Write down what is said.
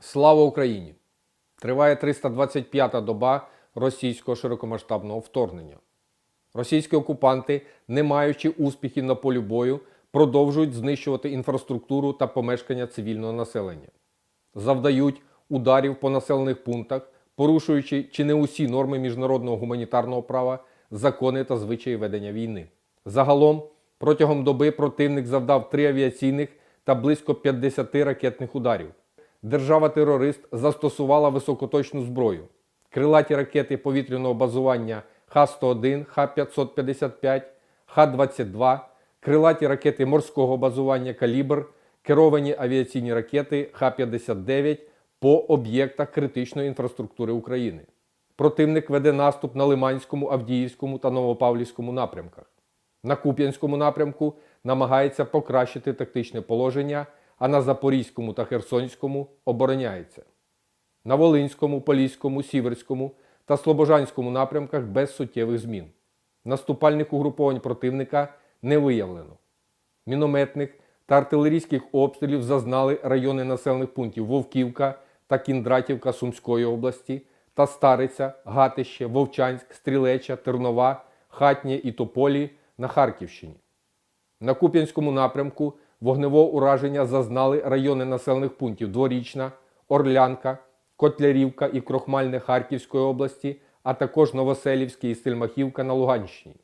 Слава Україні! Триває 325-та доба російського широкомасштабного вторгнення. Російські окупанти, не маючи успіхів на полі бою, продовжують знищувати інфраструктуру та помешкання цивільного населення, завдають ударів по населених пунктах, порушуючи чи не усі норми міжнародного гуманітарного права, закони та звичаї ведення війни. Загалом, протягом доби противник завдав три авіаційних та близько 50 ракетних ударів. Держава-терорист застосувала високоточну зброю. Крилаті ракети повітряного базування Х-101, Х-555, Х-22, крилаті ракети морського базування Калібр, керовані авіаційні ракети Х-59 по об'єктах критичної інфраструктури України. Противник веде наступ на Лиманському, Авдіївському та Новопавлівському напрямках. На Куп'янському напрямку намагається покращити тактичне положення, а на Запорізькому та Херсонському обороняється. На Волинському, Поліському, Сіверському та Слобожанському напрямках без суттєвих змін. Наступальних угруповань противника не виявлено. Мінометних та артилерійських обстрілів зазнали райони населених пунктів Вовківка та Кіндратівка Сумської області та Стариця, Гатище, Вовчанськ, Стрілеча, Тернова, Хатнє і Тополі на Харківщині. На Куп'янському напрямку вогневого ураження зазнали райони населених пунктів Дворічна, Орлянка, Котлярівка і Крохмальне Харківської області, а також Новоселівське і Стельмахівка на Луганщині.